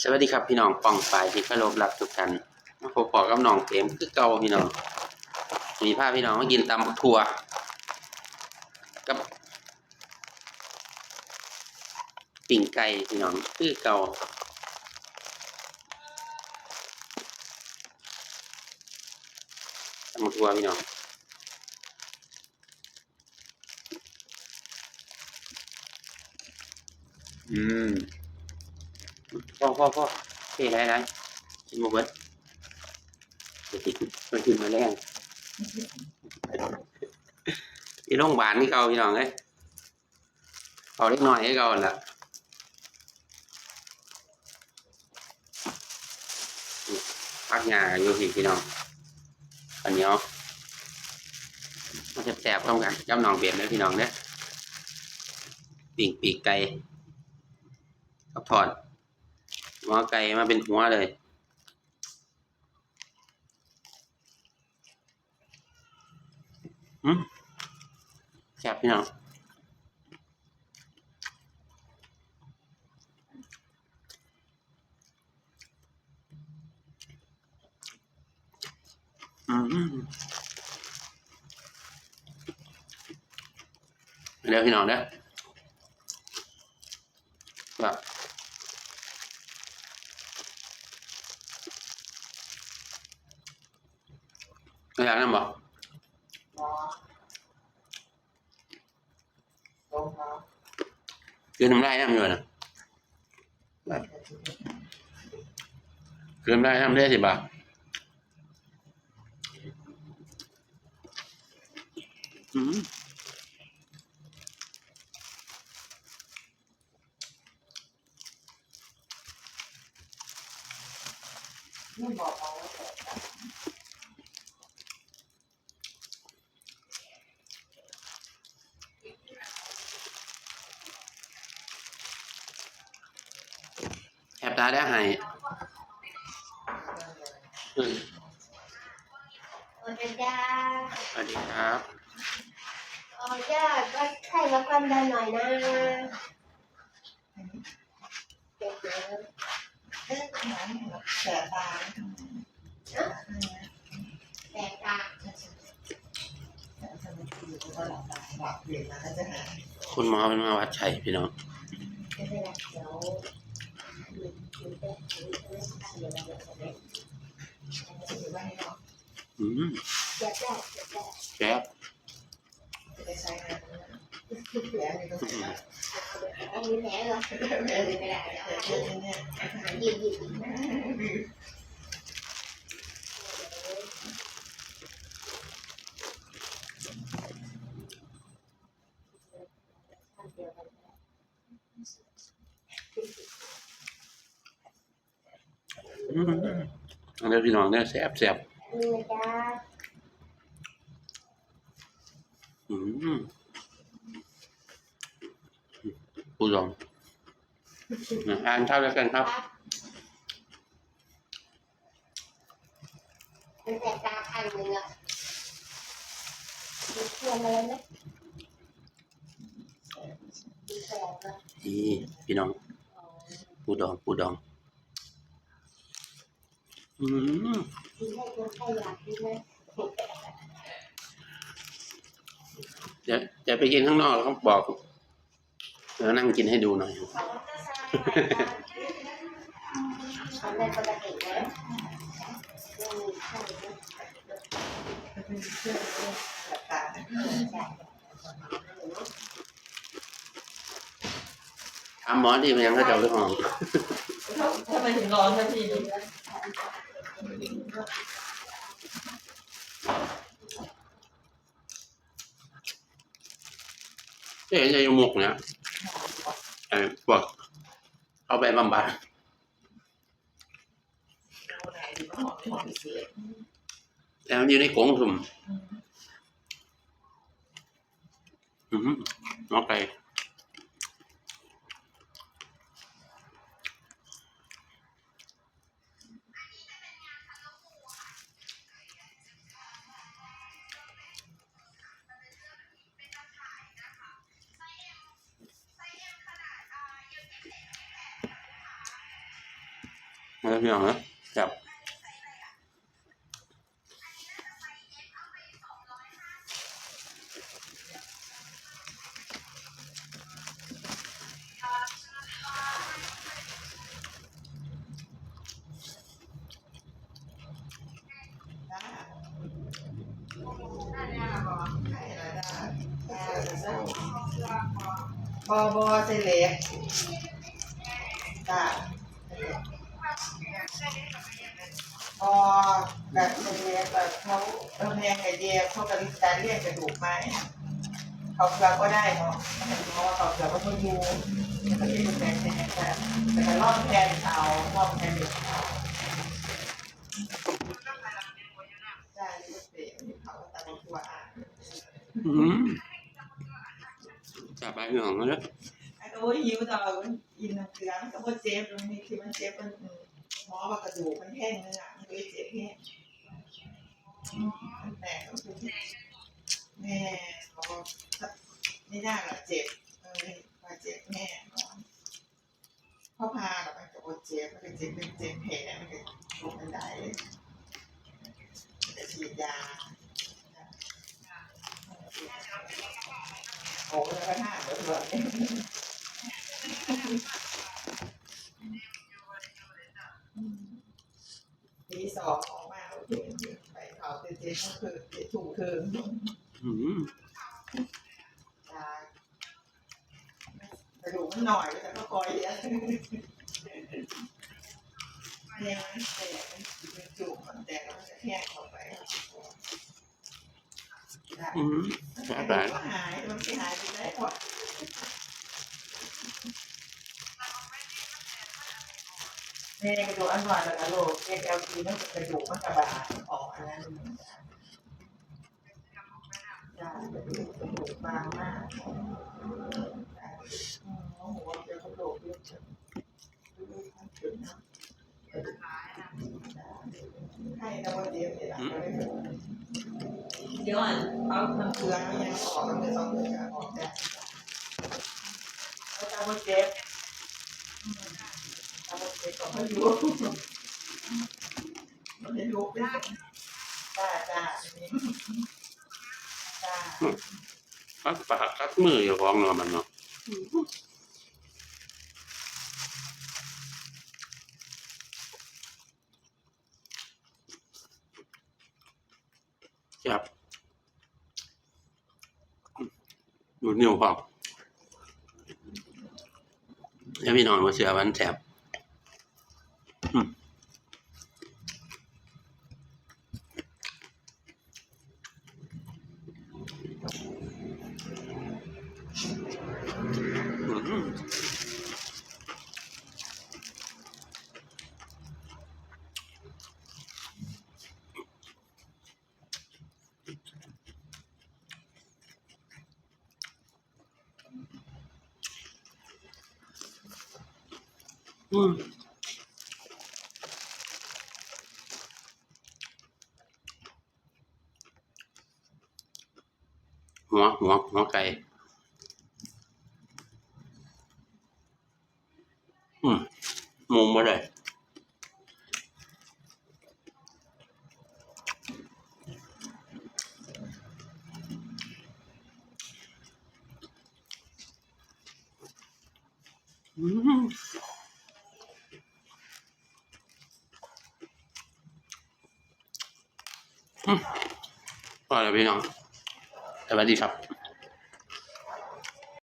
สวัสดีครับพี่น้องป้องปลายที่เคารพรักทุกท่านมาพบปอกับน้องเต็มคือเก่าพี่น้อง มีพาพพี่น้องมากินตำบักทั่วกับปิ่งไก่พี่น้องคือเก่าตำบักทั่วพี่น้องอืม พ่อพ่อพ่อเท่ไรไรกินหมูเบิดจะติดมันกินมาแรงที่โรงพยาบาลนี่เก่าพี่น้องเอ้ยเอาเล็กน้อยให้เก่าล่ะพักงานอยู่พี่พี่น้องอันนี้เอามันจะแสบๆต้องกันกับน้องเบียดนะพี่น้องเนี่ยปีกปีกไก่กับทอด หัวไก่มาเป็นหัวเลย อืมแซ่บพี่น้องเดี๋ยวพี่น้องเด้อแบบ อยากนั่นบอกลงมาคือทำได้ทำเงินะคือทำได้ทำได้สิบ่ะอืมไม่บอก เราว่าแต่แอบตาได้ให้อืมสวัสดีจ้าสวัสดีครับขออนุญาตวัดไข้วัดความดันหน่อยนะเจ็บเยอะเอ๊ะน้ำแสบตาแสบตาทำไมอยู่ก็หลับตาหลับเปลี่ยนมาแล้วจะหายคุณหมอเป็นมาวัดชัยพี่น้อง ไม่เป็นไรเดี๋ยวดูดูได้ดูได้เดี๋ยวเราจะไป จะถือว่าให้เรา อืม เจ็บได้เจ็บได้ แซ่บ จะได้ ใช้งานแล้วนี่ก็ใช้ได้อันนี้แผลเหรอไม่ได้ไม่ได้เดี๋ยวเนี่ยหยิบหยิบหยิบอืมอาเดี๋ยวพี่น้องเนี่ยแซ่บแซ่บ นี่นะจ้า อืม ผู้ชมอะอ่านข้าวแล้วกันครับมันแสบตาข้างหนึงอะมีเพื่อนอะไรไหมมีแสบเหรอนี่พี่น้อง ปูดองปูดอง อืมกินให้คนไข้อยากกินไหมเดี๋ยวจะไปกินข้างนอกเขาบอก เดี๋ยวนั่งกินให้ดูหน่อยทำได้ปกติแล้วไม่มีไข้นะเป็นเชื่อแสบตาถามหมอดีมันยังก็จะเอาเรื่องของทำไมถึงร้อนทันทีเจ๊ะยมุกเนี่ย บอกเอาไปบำบัดแล้วอยู่ในกงสุ่มอืมโอเค นะพี่น้องนะจับบอบอเซเล็กจ้า บอแบบเซเล็กแบบเขาเออแพงไอเดียเขากระดิกการเรียกกระดูกไหมเขาเกลือก็ได้เนาะเพราะว่าเขาเกลือก็ไม่ยูมันก็ที่ดูแพงแพงแต่แต่ก็รอบแทนเขารอบแทนเด็กเขาใช่ลูกเตะเขาตาบอดตัวอะอืมจับไปพี่น้องนะโอ้ยหิวตลอดมันกินน้ำเกลือมันก็บ่เจ็บตรงนี้ที่มันเจ็บมันห มอว่ากระดูกมันแห้งเนื้อมันเลยเจ็บแห้งมันแตกก็คือแม่เขาไม่น่าหรอกเจ็บเออมาเจ็บแม่พอพาแล้วมันก็อดเจ็บมันก็เจ็บเป็นเจ็บแผลมันก็ลงบันไดเลยจะฉีดยาโอ้ยแล้วก็ห้ามแล้วแบบ ตีสองออกมาโอเคไป เจ๊ก็คือเจ๊ถูกคืออืมตากระดูกมันหน่อยแต่ก็คอยเยอะเนี่มันแตกมันจุกมันแตกแล้วมันจะแห้งเข้าไปอืมมันก็หายมันไปหายไปได้เพราะในกระดูกอันหน่อยแต่กระโหลกเอ็นเอลทีมันกระดูกมันกระบาดออก อันนั้นจ้ากระดูกกระดูกบางมากหเดี๋ยวกระโดดเยอะจังให้นะวันเดียวเดี๋ยวเดี๋ยวอะเอาน้ำเกลือมันยังออกมันเป็นสองเกลือออกได้แล้วตาบนเจ็บตาบนเจ็บก็ไม่รู้มันไม่รู้เป็น จ้าจ้าจ้าคัดปากคัดมืออยู่ของเนาะมันเนาะจับดูนิ้วพอแล้วพี่น้องมาเสือวันแสบ อืมหัวหัวหัวไก่อืมมุมมาเลยอืม พอแล้วพี่น้องสวัสดีครับ